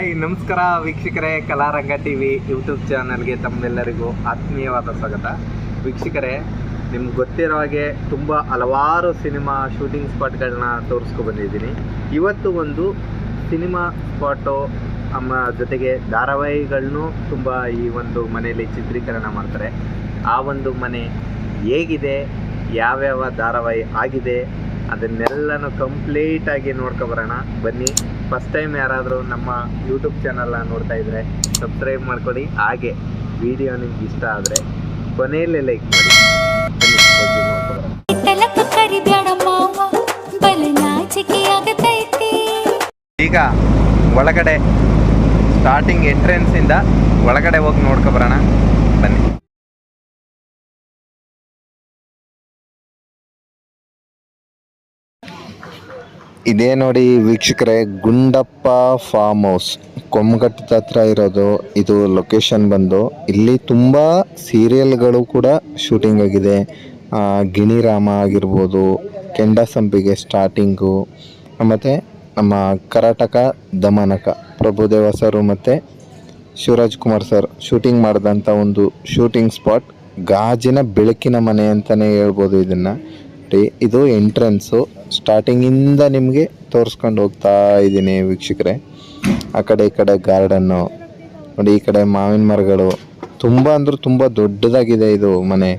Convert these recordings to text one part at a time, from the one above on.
Hi, ನಮಸ್ಕಾರ ವೀಕ್ಷಕರೇ, ಕಲಾರಂಗ T V YouTube ಚಾನಲ್ಗೆ ತಮ್ಮೆಲ್ಲರಿಗೂ ಆತ್ಮೀಯವಾದ ಸ್ವಾಗತ. ವೀಕ್ಷಕರೇ, ನಿಮ್ಗೆ ಗೊತ್ತಿರೋ ಹಾಗೆ ತುಂಬ ಹಲವಾರು ಸಿನಿಮಾ ಶೂಟಿಂಗ್ ಸ್ಪಾಟ್ಗಳನ್ನ ತೋರಿಸ್ಕೊ ಬಂದಿದ್ದೀನಿ. ಇವತ್ತು ಒಂದು ಸಿನಿಮಾ ಸ್ಪಾಟು ನಮ್ಮ ಜೊತೆಗೆ ಧಾರಾವಾಹಿಗಳನ್ನೂ ತುಂಬ ಈ ಒಂದು ಮನೆಯಲ್ಲಿ ಚಿತ್ರೀಕರಣ ಮಾಡ್ತಾರೆ. ಆ ಒಂದು ಮನೆ ಹೇಗಿದೆ, ಯಾವ್ಯಾವ ಧಾರಾವಾಹಿ ಆಗಿದೆ, ಅದನ್ನೆಲ್ಲನೂ ಕಂಪ್ಲೀಟಾಗಿ ನೋಡ್ಕೊಬರೋಣ ಬನ್ನಿ. ಫಸ್ಟ್ ಟೈಮ್ ಯಾರಾದರೂ ನಮ್ಮ ಯೂಟ್ಯೂಬ್ ಚಾನಲ್ನ ನೋಡ್ತಾ ಇದ್ರೆ ಸಬ್ಸ್ಕ್ರೈಬ್ ಮಾಡ್ಕೊಳ್ಳಿ ಹಾಗೆ ವಿಡಿಯೋ ನಿಮ್ಗೆ ಇಷ್ಟ ಆದರೆ ಕೊನೆಯಲ್ಲೇ ಲೈಕ್ ಮಾಡಿ. ಈಗ ಒಳಗಡೆ ಸ್ಟಾರ್ಟಿಂಗ್ ಎಂಟ್ರೆನ್ಸಿಂದ ಒಳಗಡೆ ಹೋಗಿ ನೋಡ್ಕೊಬರೋಣ ಬನ್ನಿ. ಇದೇ ನೋಡಿ ವೀಕ್ಷಕರೇ, ಗುಂಡಪ್ಪ ಫಾರ್ಮ್ ಹೌಸ್ ಕೊಮ್ಮಘಟ್ಟದ ಹತ್ರ ಇರೋದು, ಇದು ಲೊಕೇಶನ್ ಬಂದು. ಇಲ್ಲಿ ತುಂಬ ಸೀರಿಯಲ್ಗಳು ಕೂಡ ಶೂಟಿಂಗ್ ಆಗಿದೆ. ಗಿಣಿರಾಮ ಆಗಿರ್ಬೋದು ಕೆಂಡಸಂಪಿಗೆ ಸ್ಟಾರ್ಟಿಂಗು ಮತ್ತು ನಮ್ಮ ಕರಾಟಕ ದಮನಕ, ಪ್ರಭುದೇವ ಸರು ಮತ್ತು ಶಿವರಾಜ್ ಕುಮಾರ್ ಸರ್ ಶೂಟಿಂಗ್ ಮಾಡಿದಂಥ ಒಂದು ಶೂಟಿಂಗ್ ಸ್ಪಾಟ್ ಗಾಜಿನ ಬೆಳಕಿನ ಮನೆ ಅಂತಲೇ ಹೇಳ್ಬೋದು ಇದನ್ನು. ಇದು ಎಂಟ್ರೆನ್ಸು ಸ್ಟಾರ್ಟಿಂಗಿಂದ ನಿಮಗೆ ತೋರಿಸ್ಕೊಂಡು ಹೋಗ್ತಾ ಇದ್ದೀನಿ ವೀಕ್ಷಕರೇ. ಆ ಕಡೆ ಈ ಕಡೆ ಗಾರ್ಡನ್ನು ನೋಡಿ ಈ ಕಡೆ ಮಾವಿನ ಮರಗಳು. ತುಂಬ ಅಂದ್ರೆ ತುಂಬ ದೊಡ್ಡದಾಗಿದೆ ಇದು ಮನೆ.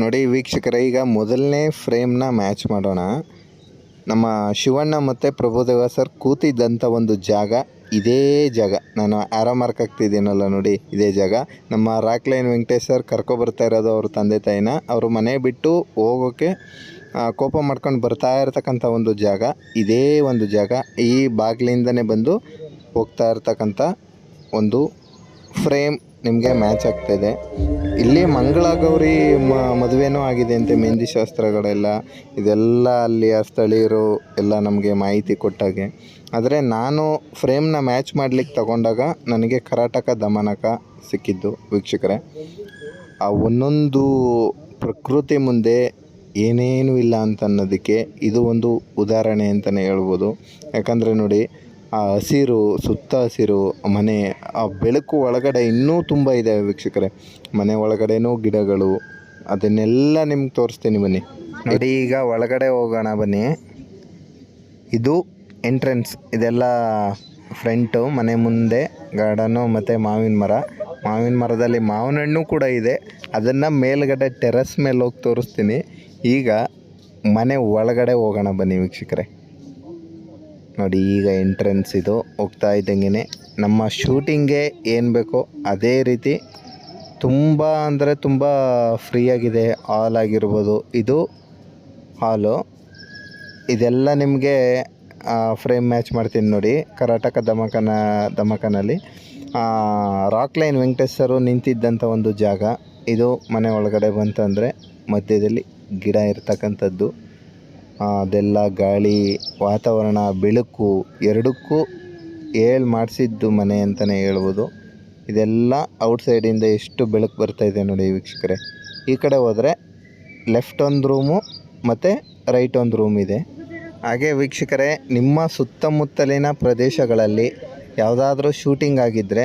ನೋಡಿ ವೀಕ್ಷಕರೇ, ಈಗ ಮೊದಲನೇ ಫ್ರೇಮ್ನ ಮ್ಯಾಚ್ ಮಾಡೋಣ. ನಮ್ಮ ಶಿವಣ್ಣ ಮತ್ತು ಪ್ರಭುದೇವ ಸರ್ ಕೂತಿದ್ದಂಥ ಒಂದು ಜಾಗ, ಇದೇ ಜಾಗ. ನಾನು ಆರೋ ಮಾರ್ಕ್ ಹಾಕ್ತಿದ್ದೀನಲ್ಲ ನೋಡಿ, ಇದೇ ಜಾಗ. ನಮ್ಮ ರಾಕ್ಲೈನ್ ವೆಂಕಟೇಶ್ ಸರ್ ಕರ್ಕೊಬರ್ತಾ ಇರೋದು ಅವ್ರ ತಂದೆ ತಾಯಿನ. ಅವರು ಮನೆ ಬಿಟ್ಟು ಹೋಗೋಕ್ಕೆ ಕೋಪ ಮಾಡ್ಕೊಂಡು ಬರ್ತಾ ಇರತಕ್ಕಂಥ ಒಂದು ಜಾಗ, ಇದೇ ಒಂದು ಜಾಗ ಈ ಬಾಗಿಲಿಂದನೇ ಬಂದು ಹೋಗ್ತಾ ಇರ್ತಕ್ಕಂಥ ಒಂದು ಫ್ರೇಮ್ ನಿಮಗೆ ಮ್ಯಾಚ್ ಆಗ್ತಾಯಿದೆ ಇಲ್ಲಿ ಮಂಗಳಗೌರಿ ಮ, ಮದುವೆನೂ ಆಗಿದೆ ಅಂತೆ, ಮೆಹಂದಿ ಶಾಸ್ತ್ರಗಳೆಲ್ಲ, ಇದೆಲ್ಲ ಅಲ್ಲಿಯ ಸ್ಥಳೀಯರು ಎಲ್ಲ ನಮಗೆ ಮಾಹಿತಿ ಕೊಟ್ಟಾಗೆ. ಆದರೆ ನಾನು ಫ್ರೇಮ್ನ ಮ್ಯಾಚ್ ಮಾಡ್ಲಿಕ್ಕೆ ತಗೊಂಡಾಗ ನನಗೆ ಕರಾಟಕ ದಮನಕ ಸಿಕ್ಕಿದ್ದು ವೀಕ್ಷಕರೇ. ಆ ಒಂದೊಂದು ಪ್ರಕೃತಿ ಮುಂದೆ ಏನೇನೂ ಇಲ್ಲ ಅಂತ ಅನ್ನೋದಕ್ಕೆ ಇದು ಒಂದು ಉದಾಹರಣೆ ಅಂತಲೇ ಹೇಳ್ಬೋದು. ಯಾಕಂದರೆ ನೋಡಿ, ಆ ಹಸಿರು, ಸುತ್ತ ಹಸಿರು ಮನೆ, ಆ ಬೆಳಕು ಒಳಗಡೆ ಇನ್ನೂ ತುಂಬ ಇದೆ ವೀಕ್ಷಕರೇ. ಮನೆ ಒಳಗಡೆನೂ ಗಿಡಗಳು, ಅದನ್ನೆಲ್ಲ ನಿಮ್ಗೆ ತೋರಿಸ್ತೀನಿ ಬನ್ನಿ. ನೋಡಿ, ಈಗ ಒಳಗಡೆ ಹೋಗೋಣ ಬನ್ನಿ. ಇದು ಎಂಟ್ರೆನ್ಸ್ ಇದೆಲ್ಲ ಫ್ರಂಟು ಮನೆ ಮುಂದೆ ಗಾರ್ಡನು ಮತ್ತು ಮಾವಿನ ಮರ. ಮಾವಿನ ಮರದಲ್ಲಿ ಮಾವಿನ ಹಣ್ಣು ಕೂಡ ಇದೆ. ಅದನ್ನು ಮೇಲ್ಗಡೆ ಟೆರಸ್ ಮೇಲೆ ಹೋಗಿ ತೋರಿಸ್ತೀನಿ. ಈಗ ಮನೆ ಒಳಗಡೆ ಹೋಗೋಣ ಬನ್ನಿ ವೀಕ್ಷಕರೆ. ನೋಡಿ, ಈಗ ಎಂಟ್ರೆನ್ಸ್ ಇದು ಹೋಗ್ತಾ ಇದ್ದಂಗೆ ನಮ್ಮ ಶೂಟಿಂಗ್ಗೆ ಏನು ಬೇಕೋ ಅದೇ ರೀತಿ ತುಂಬ ಅಂದರೆ ತುಂಬ ಫ್ರೀಯಾಗಿದೆ ಹಾಲ್ ಆಗಿರ್ಬೋದು, ಇದು ಹಾಲು ಇದೆಲ್ಲ ನಿಮಗೆ ಫ್ರೇಮ್ ಮ್ಯಾಚ್ ಮಾಡ್ತೀನಿ ನೋಡಿ. ಕರ್ನಾಟಕ ದಮಕನ, ದಮಕನಲ್ಲಿ. ರಾಕ್ ಲೈನ್ ವೆಂಕಟೇಶ್ವರು ನಿಂತಿದ್ದಂಥ ಒಂದು ಜಾಗ. ಇದು ಮನೆ ಒಳಗಡೆ ಬಂತಂದರೆ ಮಧ್ಯದಲ್ಲಿ ಗಿಡ ಇರತಕ್ಕಂಥದ್ದು. ಅದೆಲ್ಲ ಗಾಳಿ, ವಾತಾವರಣ, ಬೆಳಕು ಎರಡಕ್ಕೂ ಏಳು ಮಾಡಿಸಿದ್ದು ಮನೆ ಅಂತಲೇ ಹೇಳ್ಬೋದು. ಇದೆಲ್ಲ ಔಟ್ಸೈಡಿಂದ ಎಷ್ಟು ಬೆಳಕು ಬರ್ತಾ ಇದೆ ನೋಡಿ ವೀಕ್ಷಕರೇ. ಈ ಕಡೆ ಹೋದರೆ ಲೆಫ್ಟ್ ಒಂದು ರೂಮು ಮತ್ತು ರೈಟ್ ಒಂದು ರೂಮ್ ಇದೆ. ಹಾಗೆ ವೀಕ್ಷಕರೇ, ನಿಮ್ಮ ಸುತ್ತಮುತ್ತಲಿನ ಪ್ರದೇಶಗಳಲ್ಲಿ ಯಾವುದಾದ್ರೂ ಶೂಟಿಂಗ್ ಆಗಿದ್ದರೆ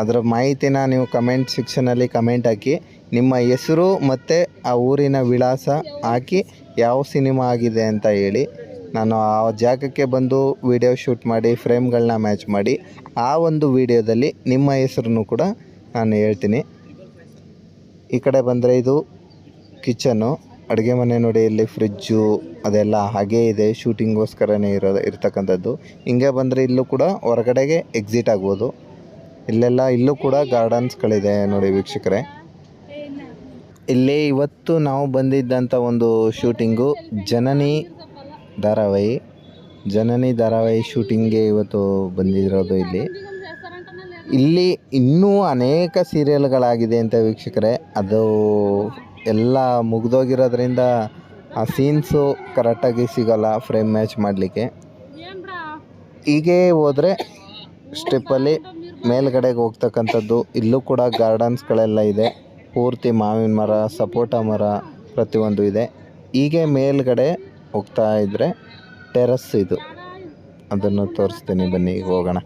ಅದರ ಮಾಹಿತಿನ ನೀವು ಕಮೆಂಟ್ ಸೆಕ್ಷನಲ್ಲಿ ಕಮೆಂಟ್ ಹಾಕಿ. ನಿಮ್ಮ ಹೆಸರು ಮತ್ತು ಆ ಊರಿನ ವಿಳಾಸ ಹಾಕಿ ಯಾವ ಸಿನಿಮಾ ಆಗಿದೆ ಅಂತ ಹೇಳಿ. ನಾನು ಆ ಜಾಗಕ್ಕೆ ಬಂದು ವಿಡಿಯೋ ಶೂಟ್ ಮಾಡಿ, ಫ್ರೇಮ್ಗಳನ್ನ ಮ್ಯಾಚ್ ಮಾಡಿ, ಆ ಒಂದು ವಿಡಿಯೋದಲ್ಲಿ ನಿಮ್ಮ ಹೆಸರನ್ನು ಕೂಡ ನಾನು ಹೇಳ್ತೀನಿ. ಈ ಕಡೆ ಬಂದರೆ ಇದು ಕಿಚನ್ನು. ಅಡುಗೆ ಮನೆ ನೋಡಿ, ಇಲ್ಲಿ ಫ್ರಿಜ್ಜು, ಅದೆಲ್ಲ ಹಾಗೇ ಇದೆ. ಶೂಟಿಂಗೋಸ್ಕರನೇ ಇರೋ, ಇರ್ತಕ್ಕಂಥದ್ದು. ಹಿಂಗೆ ಬಂದರೆ ಇಲ್ಲೂ ಕೂಡ ಹೊರಗಡೆಗೆ ಎಕ್ಸಿಟ್ ಆಗ್ಬೋದು. ಇಲ್ಲೆಲ್ಲ ಇಲ್ಲೂ ಕೂಡ ಗಾರ್ಡನ್ಸ್ಗಳಿದೆ ನೋಡಿ ವೀಕ್ಷಕರೇ. ಇಲ್ಲಿ ಇವತ್ತು ನಾವು ಬಂದಿದ್ದಂಥ ಒಂದು ಶೂಟಿಂಗು ಜನನಿ ಧಾರಾವಾಹಿ. ಜನನಿ ಧಾರಾವಾಹಿ ಶೂಟಿಂಗ್ಗೆ ಇವತ್ತು ಬಂದಿರೋದು ಇಲ್ಲಿ. ಇಲ್ಲಿ ಇನ್ನೂ ಅನೇಕ ಸೀರಿಯಲ್ಗಳಾಗಿದೆ ಅಂತ ವೀಕ್ಷಕರೇ. ಅದು ಎಲ್ಲ ಮುಗ್ದೋಗಿರೋದ್ರಿಂದ ಆ ಸೀನ್ಸು ಕರೆಕ್ಟಾಗಿ ಸಿಗೋಲ್ಲ, ಫ್ರೇಮ್ ಮ್ಯಾಚ್ ಮಾಡಲಿಕ್ಕೆ. ಹೀಗೆ ಹೋದರೆ ಸ್ಟೆಪ್ಪಲ್ಲಿ ಮೇಲ್ಗಡೆಗೆ ಹೋಗ್ತಕ್ಕಂಥದ್ದು ಇಲ್ಲೂ ಕೂಡ ಗಾರ್ಡನ್ಸ್ಗಳೆಲ್ಲ ಇದೆ. ಪೂರ್ತಿ ಮಾವಿನ ಮರ, ಸಪೋಟ ಮರ ಪ್ರತಿಯೊಂದು ಇದೆ. ಹೀಗೆ ಮೇಲ್ಗಡೆ ಹೋಗ್ತಾ ಇದ್ದರೆ ಟೆರಸ್ ಇದು. ಅದನ್ನು ತೋರಿಸ್ತೀನಿ, ಬನ್ನಿ, ಈಗ ಹೋಗೋಣ.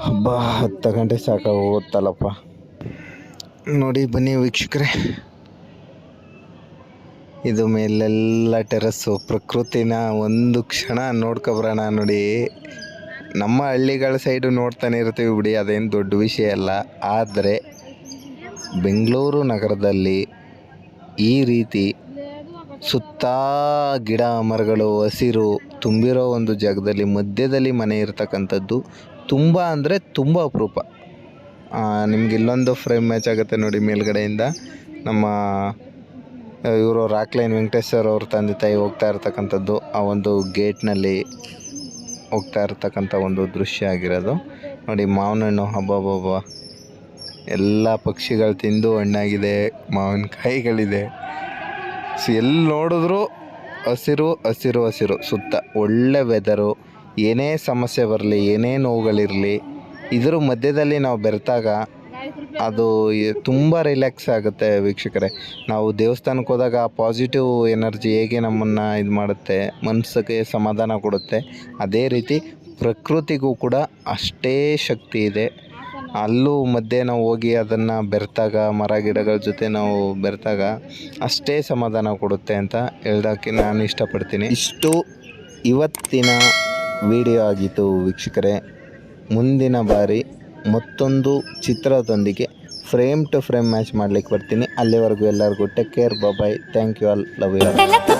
ಹಬ್ಬ ಹತ್ತು ಗಂಟೆ ಸಾಕಾಗ ಹೋಗುತ್ತಲ್ಲಪ್ಪ. ನೋಡಿ, ಬನ್ನಿ ವೀಕ್ಷಕರೇ. ಇದು ಮೇಲೆಲ್ಲ ಟೆರಸ್ಸು. ಪ್ರಕೃತಿನ ಒಂದು ಕ್ಷಣ ನೋಡ್ಕೊಬರೋಣ ನೋಡಿ. ನಮ್ಮ ಹಳ್ಳಿಗಳ ಸೈಡು ನೋಡ್ತಾನೆ ಇರ್ತೀವಿ ಬಿಡಿ, ಅದೇನು ದೊಡ್ಡ ವಿಷಯ ಅಲ್ಲ. ಆದರೆ ಬೆಂಗಳೂರು ನಗರದಲ್ಲಿ ಈ ರೀತಿ ಸುತ್ತ ಗಿಡ ಮರಗಳು, ಹಸಿರು ತುಂಬಿರೋ ಒಂದು ಜಾಗದಲ್ಲಿ ಮಧ್ಯದಲ್ಲಿ ಮನೆ ಇರ್ತಕ್ಕಂಥದ್ದು ತುಂಬ ಅಂದರೆ ತುಂಬ ಅಪರೂಪ. ನಿಮ್ಗೆ ಇಲ್ಲೊಂದು ಫ್ರೇಮ್ ಮ್ಯಾಚ್ ಆಗುತ್ತೆ ನೋಡಿ ಮೇಲ್ಗಡೆಯಿಂದ. ನಮ್ಮ ಇವರು ರಾಕ್ಲೈನ್ ವೆಂಕಟೇಶ್ ಸರ್ ಅವ್ರ ತಂದೆ ತಾಯಿ ಹೋಗ್ತಾ ಇರ್ತಕ್ಕಂಥದ್ದು. ಆ ಒಂದು ಗೇಟ್ನಲ್ಲಿ ಹೋಗ್ತಾ ಇರ್ತಕ್ಕಂಥ ಒಂದು ದೃಶ್ಯ ಆಗಿರೋದು. ನೋಡಿ ಮಾವಿನಣ್ಣು ಹಬ್ಬ. ಎಲ್ಲ ಪಕ್ಷಿಗಳು ತಿಂದು ಹಣ್ಣಾಗಿದೆ, ಮಾವಿನಕಾಯಿಗಳಿದೆ. ಸೊ ಎಲ್ಲಿ ನೋಡಿದ್ರು ಹಸಿರು ಹಸಿರು ಹಸಿರು, ಸುತ್ತ ಒಳ್ಳೆ ವೆದರು ಏನೇ ಸಮಸ್ಯೆ ಬರಲಿ, ಏನೇ ನೋವುಗಳಿರಲಿ, ಇದ್ರ ಮಧ್ಯದಲ್ಲಿ ನಾವು ಬೆರೆತಾಗ ಅದು ತುಂಬ ರಿಲ್ಯಾಕ್ಸ್ ಆಗುತ್ತೆ ವೀಕ್ಷಕರೇ. ನಾವು ದೇವಸ್ಥಾನಕ್ಕೆ ಹೋದಾಗ ಪಾಸಿಟಿವ್ ಎನರ್ಜಿ ಹೇಗೆ ನಮ್ಮನ್ನು ಇದು ಮಾಡುತ್ತೆ, ಮನಸ್ಸಿಗೆ ಸಮಾಧಾನ ಕೊಡುತ್ತೆ, ಅದೇ ರೀತಿ ಪ್ರಕೃತಿಗೂ ಕೂಡ ಅಷ್ಟೇ ಶಕ್ತಿ ಇದೆ. ಅಲ್ಲೂ ಮಧ್ಯೆ ನಾವು ಹೋಗಿ ಅದನ್ನು ಬೆರೆತಾಗ, ಮರ ಗಿಡಗಳ ಜೊತೆ ನಾವು ಬೆರೆತಾಗ ಅಷ್ಟೇ ಸಮಾಧಾನ ಕೊಡುತ್ತೆ ಅಂತ ಹೇಳ್ದಕ್ಕೆ ನಾನು ಇಷ್ಟಪಡ್ತೀನಿ. ಇಷ್ಟು ಇವತ್ತಿನ ವಿಡಿಯೋ ಆಗಿತ್ತು ವೀಕ್ಷಕರೇ. ಮುಂದಿನ ಬಾರಿ ಮತ್ತೊಂದು ಚಿತ್ರದೊಂದಿಗೆ ಫ್ರೇಮ್ ಟು ಫ್ರೇಮ್ ಮ್ಯಾಚ್ ಮಾಡ್ಲಿಕ್ಕೆ ಬರ್ತೀನಿ. ಅಲ್ಲಿವರೆಗೂ ಎಲ್ಲರಿಗೂ take care bye thank you all love you